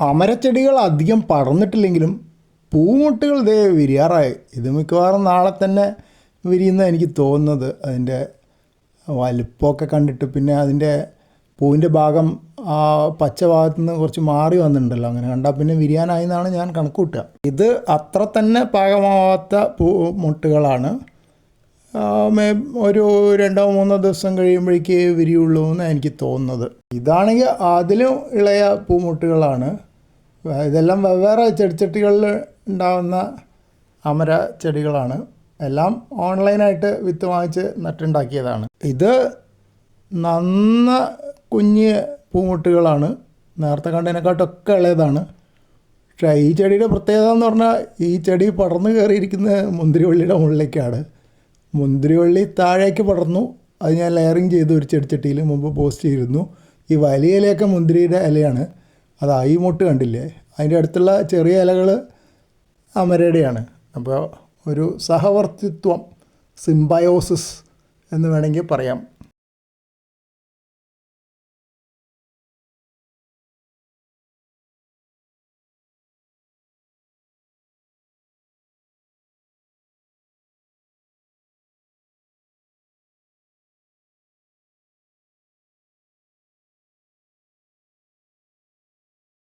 അമരച്ചെടികൾ അധികം പടർന്നിട്ടില്ലെങ്കിലും പൂമുട്ടുകൾ ദേ വിരിയാറായി. ഇത് മിക്കവാറും നാളെ തന്നെ വിരിയുന്ന എനിക്ക് തോന്നുന്നത്. അതിന്റെ വലുപ്പമൊക്കെ കണ്ടിട്ട് പിന്നെ അതിന്റെ പൂവിന്റെ ഭാഗം ആ പച്ച ഭാഗത്തു നിന്ന് കുറച്ച് മാറി വന്നിട്ടുണ്ടല്ലോ. അങ്ങനെ കണ്ടാൽ പിന്നെ വിരിയാനായി എന്നാണ് ഞാൻ കണക്ക് കൂട്ടുക ഇത് അത്ര തന്നെ പാകമാവാത്ത പൂ മുട്ടുകളാണ്. മേ- ഒരു രണ്ടോ മൂന്നോ ദിവസം കഴിയുമ്പോഴേക്ക് വിരിയുള്ളൂ എന്നാണ് എനിക്ക് തോന്നുന്നത്. ഇതാണെങ്കിൽ അതിലും ഇളയ പൂമുട്ടുകളാണ്. ഇതെല്ലാം വെവ്വേറെ ചെടിച്ചട്ടികളിൽ ഉണ്ടാകുന്ന അമര ചെടികളാണ്. എല്ലാം ഓൺലൈനായിട്ട് വിത്ത് വാങ്ങിച്ച് നട്ടുണ്ടാക്കിയതാണ്. ഇത് നന്ന കുഞ്ഞ് പൂമുട്ടുകളാണ്. നേരത്തെ കണ്ടതിനെക്കാട്ടൊക്കെ ഇളയതാണ്. പക്ഷേ ഈ ചെടിയുടെ പ്രത്യേകത എന്ന് പറഞ്ഞാൽ ഈ ചെടി പടർന്നു കയറിയിരിക്കുന്ന മുന്തിരിവള്ളിയുടെ മുകളിലേക്കാണ്. മുന്തിരിവള്ളി താഴേക്ക് പടർന്നു. അത് ഞാൻ ലെയറിങ് ചെയ്ത് ഒരു ചെടിച്ചട്ടിയിൽ മുമ്പ് പോസ്റ്റ് ചെയ്തിരുന്നു. ഈ വലിയ ഇലയൊക്കെ മുന്തിരിയുടെ ഇലയാണ്. അത് ഈ മുട്ട് കണ്ടില്ലേ? അതിന്റെ അടുത്തുള്ള ചെറിയ ഇലകൾ അമരയുടെയാണ്. അപ്പോൾ ഒരു സഹവർത്തിത്വം സിംബയോസിസ് എന്ന് വേണമെങ്കിൽ പറയാം.